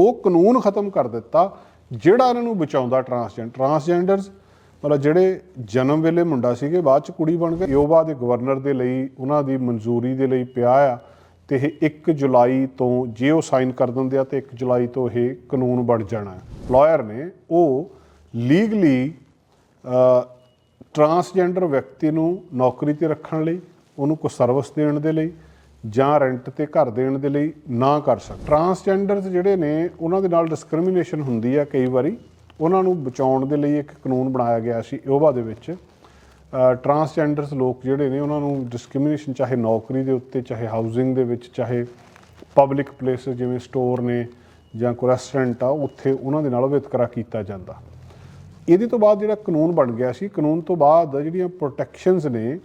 ਉਹ ਕਾਨੂੰਨ ਖਤਮ ਕਰ ਦਿੱਤਾ, ਜਿਹੜਾ ਇਹਨਾਂ ਨੂੰ ਬਚਾਉਂਦਾ ਟਰਾਂਸਜੈਂਡਰ ਟਰਾਂਸਜੈਂਡਰਸ ਮਤਲਬ ਜਿਹੜੇ ਜਨਮ ਵੇਲੇ ਮੁੰਡਾ ਸੀਗੇ, ਬਾਅਦ ਚ ਕੁੜੀ ਬਣ ਗਏ। ਯੋਬਾ ਦੇ ਗਵਰਨਰ ਦੇ ਲਈ, ਉਹਨਾਂ ਦੀ ਮਨਜ਼ੂਰੀ ਦੇ ਲਈ ਪਿਆ ਆ ਤੇ ਇਹ 1 ਜੁਲਾਈ ਤੋਂ ਜੇ ਉਹ ਸਾਈਨ ਕਰ ਦਿੰਦੇ ਆ ਤੇ 1 ਜੁਲਾਈ ਤੋਂ ਇਹ ਕਾਨੂੰਨ ਬਣ ਜਾਣਾ ਹੈ। ਲਾਇਰ ਨੇ ਉਹ ਲੀਗਲੀ ਟਰਾਂਸਜੈਂਡਰ ਵਿਅਕਤੀ ਨੂੰ ਨੌਕਰੀ ਤੇ ਰੱਖਣ ਲਈ, ਉਹਨੂੰ ਕੋਈ ਸਰਵਿਸ ਦੇਣ ਦੇ ਲਈ ਜਾਂ ਰੈਂਟ ਤੇ ਘਰ ਦੇਣ ਦੇ ਲਈ ਨਾ ਕਰ ਸਕ ਟਰਾਂਸਜੈਂਡਰਸ ਜਿਹੜੇ ਨੇ, ਉਹਨਾਂ ਦੇ ਨਾਲ ਡਿਸਕ੍ਰਿਮੀਨੇਸ਼ਨ ਹੁੰਦੀ ਆ ਕਈ ਵਾਰੀ। ਉਹਨਾਂ ਨੂੰ ਬਚਾਉਣ ਦੇ ਲਈ ਇੱਕ ਕਾਨੂੰਨ ਬਣਾਇਆ ਗਿਆ ਸੀ ਯੋਵਾ ਦੇ ਵਿੱਚ। ਟਰਾਂਸਜੈਂਡਰਸ ਲੋਕ ਜਿਹੜੇ ਨੇ, ਉਹਨਾਂ ਨੂੰ ਡਿਸਕ੍ਰਿਮੀਨੇਸ਼ਨ ਚਾਹੇ ਨੌਕਰੀ ਦੇ ਉੱਤੇ, ਚਾਹੇ ਹਾਊਸਿੰਗ ਦੇ ਵਿੱਚ, ਚਾਹੇ ਪਬਲਿਕ ਪਲੇਸਸ ਜਿਵੇਂ ਸਟੋਰ ਨੇ ਜਾਂ ਕੋਈ ਰੈਸਟੋਰੈਂਟ ਆ, ਉੱਥੇ ਉਹਨਾਂ ਦੇ ਨਾਲ ਵਿਤਕਰਾ ਕੀਤਾ ਜਾਂਦਾ। ਇਹਦੇ ਤੋਂ ਬਾਅਦ ਜਿਹੜਾ ਕਾਨੂੰਨ ਬਣ ਗਿਆ ਸੀ, ਕਾਨੂੰਨ ਤੋਂ ਬਾਅਦ ਜਿਹੜੀਆਂ ਪ੍ਰੋਟੈਕਸ਼ਨਸ ਨੇ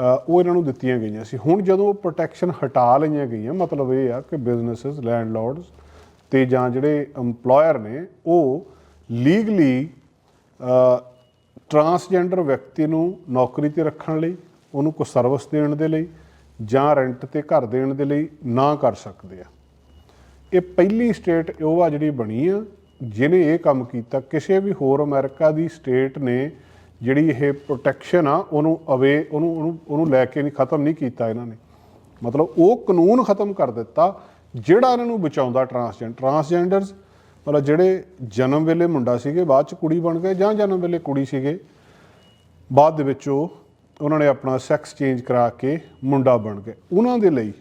ਉਹ ਇਹਨਾਂ ਨੂੰ ਦਿੱਤੀਆਂ ਗਈਆਂ ਸੀ। ਹੁਣ ਜਦੋਂ ਪ੍ਰੋਟੈਕਸ਼ਨ ਹਟਾ ਲਈਆਂ ਗਈਆਂ, ਮਤਲਬ ਇਹ ਆ ਕਿ ਬਿਜ਼ਨੈਸਸ ਲੈਂਡਲੋਰਡਸ ਤੇ ਜਾਂ ਜਿਹੜੇ EMPLOYER ਨੇ, ਉਹ ਲੀਗਲੀ ਟਰਾਂਸਜੈਂਡਰ ਵਿਅਕਤੀ ਨੂੰ ਨੌਕਰੀ ਤੇ ਰੱਖਣ ਲਈ, ਉਹਨੂੰ ਕੋਈ ਸਰਵਿਸ ਦੇਣ ਦੇ ਲਈ ਜਾਂ ਰੈਂਟ ਤੇ ਘਰ ਦੇਣ ਦੇ ਲਈ ਨਾ ਕਰ ਸਕਦੇ ਆ। ਇਹ ਪਹਿਲੀ ਸਟੇਟ ਉਹ ਆ ਜਿਹੜੀ ਬਣੀ ਆ, ਜਿਹਨੇ ਇਹ ਕੰਮ ਕੀਤਾ। ਕਿਸੇ ਵੀ ਹੋਰ ਅਮਰੀਕਾ ਦੀ ਸਟੇਟ ਨੇ ਜਿਹੜੀ ਇਹ ਪ੍ਰੋਟੈਕਸ਼ਨ ਆ, ਉਹਨੂੰ ਅਵੇ, ਉਹਨੂੰ ਉਹਨੂੰ ਉਹਨੂੰ ਲੈ ਕੇ ਨਹੀਂ, ਖਤਮ ਨਹੀਂ ਕੀਤਾ ਇਹਨਾਂ ਨੇ। ਮਤਲਬ ਉਹ ਕਾਨੂੰਨ ਖਤਮ ਕਰ ਦਿੱਤਾ, ਜਿਹੜਾ ਇਹਨਾਂ ਨੂੰ ਬਚਾਉਂਦਾ ਟਰਾਂਸਜੈਂਡਰ ਟਰਾਂਸਜੈਂਡਰਸ ਮਤਲਬ ਜਿਹੜੇ ਜਨਮ ਵੇਲੇ ਮੁੰਡਾ ਸੀਗੇ, ਬਾਅਦ ਚ ਕੁੜੀ ਬਣ ਗਏ, ਜਾਂ ਜਨਮ ਵੇਲੇ ਕੁੜੀ ਸੀਗੇ, ਬਾਅਦ ਦੇ ਵਿੱਚ ਉਹ, ਉਹਨਾਂ ਨੇ ਆਪਣਾ ਸੈਕਸ ਚੇਂਜ ਕਰਾ ਕੇ ਮੁੰਡਾ ਬਣ ਗਏ। ਉਹਨਾਂ ਦੇ ਲਈ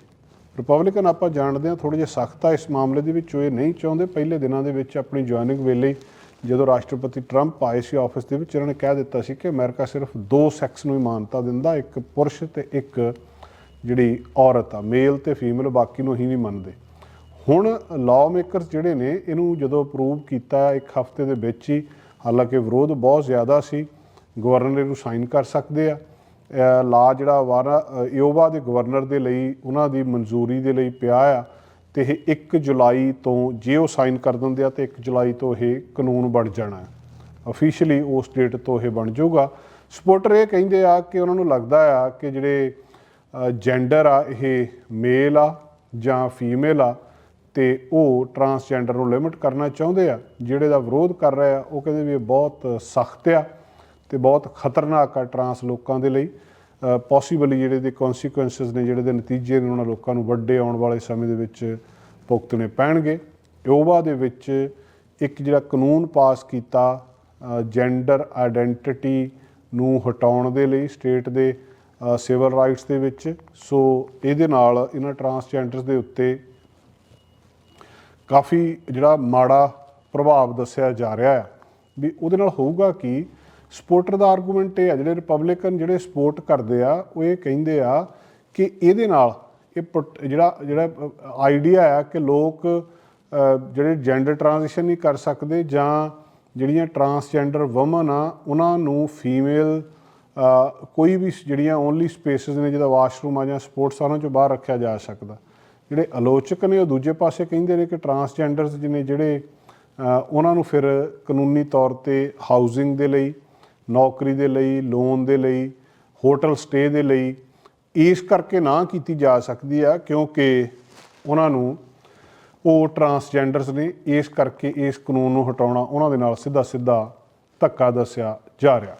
ਰਿਪਬਲਿਕਨ ਆਪਾਂ ਜਾਣਦੇ ਹਾਂ ਥੋੜੇ ਜਿਹਾ ਸਖਤ ਆ, ਇਸ ਮਾਮਲੇ ਦੇ ਵਿੱਚ ਉਹ ਇਹ ਨਹੀਂ ਚਾਹੁੰਦੇ, ਪਹਿਲੇ ਦਿਨਾਂ ਦੇ ਵਿੱਚ ਆਪਣੀ ਜੁਆਇਨਿੰਗ ਵੇਲੇ ਜਦੋਂ ਰਾਸ਼ਟਰਪਤੀ ਟਰੰਪ ਆਏ ਸੀ ਆਫਿਸ ਦੇ ਵਿੱਚ, ਉਹਨਾਂ ਨੇ ਕਹਿ ਦਿੱਤਾ ਸੀ ਕਿ ਅਮਰੀਕਾ ਸਿਰਫ ਦੋ ਸੈਕਸ ਨੂੰ ਹੀ ਮਾਨਤਾ ਦਿੰਦਾ, ਇੱਕ ਪੁਰਸ਼ ਤੇ ਇੱਕ ਜਿਹੜੀ ਔਰਤ ਆ, ਮੇਲ ਤੇ ਫੀਮੇਲ, ਬਾਕੀ ਨੂੰ ਹੀ ਨਹੀਂ ਮੰਨਦੇ। ਹੁਣ ਲਾਅ ਮੇਕਰਸ ਜਿਹੜੇ ਨੇ, ਇਹਨੂੰ ਜਦੋਂ ਅਪਰੂਵ ਕੀਤਾ ਇੱਕ ਹਫ਼ਤੇ ਦੇ ਵਿੱਚ ਹੀ, ਹਾਲਾਂਕਿ ਵਿਰੋਧ ਬਹੁਤ ਜ਼ਿਆਦਾ ਸੀ ਗਵਰਨਰ ਇਹਨੂੰ ਸਾਈਨ ਕਰ ਸਕਦੇ ਆ। ਲਾ ਜਿਹੜਾ ਵਾਰਾ ਯੋਵਾ ਦੇ ਗਵਰਨਰ ਦੇ ਲਈ, ਉਹਨਾਂ ਦੀ ਮਨਜ਼ੂਰੀ ਦੇ ਲਈ ਪਿਆ ਆ। ਤੇ ਇਹ 1 ਜੁਲਾਈ ਤੋਂ ਜੇ ਉਹ ਸਾਈਨ ਕਰ ਦਿੰਦੇ ਆ ਤੇ 1 ਜੁਲਾਈ ਤੋਂ ਇਹ ਕਾਨੂੰਨ ਬਣ ਜਾਣਾ ਹੈ। ਅਫੀਸ਼ੀਅਲੀ ਉਸ ਡੇਟ ਤੋਂ ਇਹ ਬਣ ਜਾਊਗਾ। ਸਪੋਰਟਰ ਇਹ ਕਹਿੰਦੇ ਆ ਕਿ ਉਹਨਾਂ ਨੂੰ ਲੱਗਦਾ ਆ ਕਿ ਜਿਹੜੇ ਜੈਂਡਰ ਆ, ਇਹ ਮੇਲ ਆ ਜਾਂ ਫੀਮੇਲ ਆ ਤੇ ਉਹ ਟਰਾਂਸਜੈਂਡਰ ਨੂੰ ਲਿਮਿਟ ਕਰਨਾ ਚਾਹੁੰਦੇ ਆ। ਜਿਹੜੇ ਦਾ ਵਿਰੋਧ ਕਰ ਰਹੇ ਆ, ਉਹ ਕਹਿੰਦੇ ਵੀ ਇਹ ਬਹੁਤ ਸਖਤ ਆ ਤੇ ਬਹੁਤ ਖਤਰਨਾਕ ਆ ਟਰਾਂਸ ਲੋਕਾਂ ਦੇ ਲਈ। ਪੋਸੀਬਲੀ ਜਿਹੜੇ ਦੇ ਕਨਸੀਕੁਐਂਸਸ ਨੇ, ਜਿਹੜੇ ਦੇ ਨਤੀਜੇ ਨੇ, ਉਹਨਾਂ ਲੋਕਾਂ ਨੂੰ ਵੱਡੇ ਆਉਣ ਵਾਲੇ ਸਮੇਂ ਦੇ ਵਿੱਚ ਭੁਗਤਣੇ ਪੈਣਗੇ। ਯੋਵਾ ਦੇ ਵਿੱਚ ਇੱਕ ਜਿਹੜਾ ਕਾਨੂੰਨ ਪਾਸ ਕੀਤਾ ਜੈਂਡਰ ਆਇਡੈਂਟੀਟੀ ਨੂੰ ਹਟਾਉਣ ਦੇ ਲਈ ਸਟੇਟ ਦੇ ਸਿਵਲ ਰਾਈਟਸ ਦੇ ਵਿੱਚ। ਸੋ ਇਹਦੇ ਨਾਲ ਇਹਨਾਂ ਟਰਾਂਸਜੈਂਡਰਸ ਦੇ ਉੱਤੇ ਕਾਫੀ ਜਿਹੜਾ ਮਾੜਾ ਪ੍ਰਭਾਵ ਦੱਸਿਆ ਜਾ ਰਿਹਾ ਹੈ। ਵੀ ਉਹਦੇ ਨਾਲ ਹੋਊਗਾ ਕਿ? ਸਪੋਰਟਰ ਦਾ ਆਰਗੂਮੈਂਟ ਇਹ ਆ, ਜਿਹੜੇ ਰਿਪਬਲਿਕਨ ਜਿਹੜੇ ਸਪੋਰਟ ਕਰਦੇ ਆ, ਉਹ ਇਹ ਕਹਿੰਦੇ ਆ ਕਿ ਇਹਦੇ ਨਾਲ ਇਹ ਪ੍ਰੋਟ- ਜਿਹੜਾ ਜਿਹੜਾ ਆਈਡੀਆ ਆ ਕਿ ਲੋਕ ਜਿਹੜੇ ਜੈਂਡਰ ਟ੍ਰਾਂਜੀਸ਼ਨ ਨਹੀਂ ਕਰ ਸਕਦੇ ਜਾਂ ਜਿਹੜੀਆਂ ਟਰਾਂਸਜੈਂਡਰ ਔਮਨ ਆ, ਉਹਨਾਂ ਨੂੰ ਫੀਮੇਲ ਕੋਈ ਵੀ ਜਿਹੜੀਆਂ ਓਨਲੀ ਸਪੇਸਿਸ ਨੇ, ਜਿਹਦਾ ਵਾਸ਼ਰੂਮ ਆ ਜਾਂ ਸਪੋਰਟਸ ਆ, ਉਹਨਾਂ ਚੋਂ ਬਾਹਰ ਰੱਖਿਆ ਜਾ ਸਕਦਾ। ਜਿਹੜੇ ਆਲੋਚਕ ਨੇ, ਉਹ ਦੂਜੇ ਪਾਸੇ ਕਹਿੰਦੇ ਨੇ ਕਿ ਟਰਾਂਸਜੈਂਡਰਸ ਜਿਹਨੇ ਜਿਹੜੇ ਉਹਨਾਂ ਨੂੰ ਫਿਰ ਕਾਨੂੰਨੀ ਤੌਰ ਤੇ ਹਾਊਸਿੰਗ ਦੇ ਲਈ ਨੌਕਰੀ ਦੇ ਲਈ ਲੋਨ ਦੇ ਲਈ ਹੋਟਲ ਸਟੇ ਦੇ ਲਈ, ਇਸ ਕਰਕੇ ਨਾ ਕੀਤੀ ਜਾ ਸਕਦੀ ਆ, ਕਿਉਂਕਿ ਉਹਨਾਂ ਨੂੰ ਉਹ ਟਰਾਂਸਜੈਂਡਰਸ ਨੇ, ਇਸ ਕਰਕੇ ਇਸ ਕਾਨੂੰਨ ਨੂੰ ਹਟਾਉਣਾ ਉਹਨਾਂ ਦੇ ਨਾਲ ਸਿੱਧਾ ਸਿੱਧਾ ਧੱਕਾ ਦੱਸਿਆ ਜਾ ਰਿਹਾ।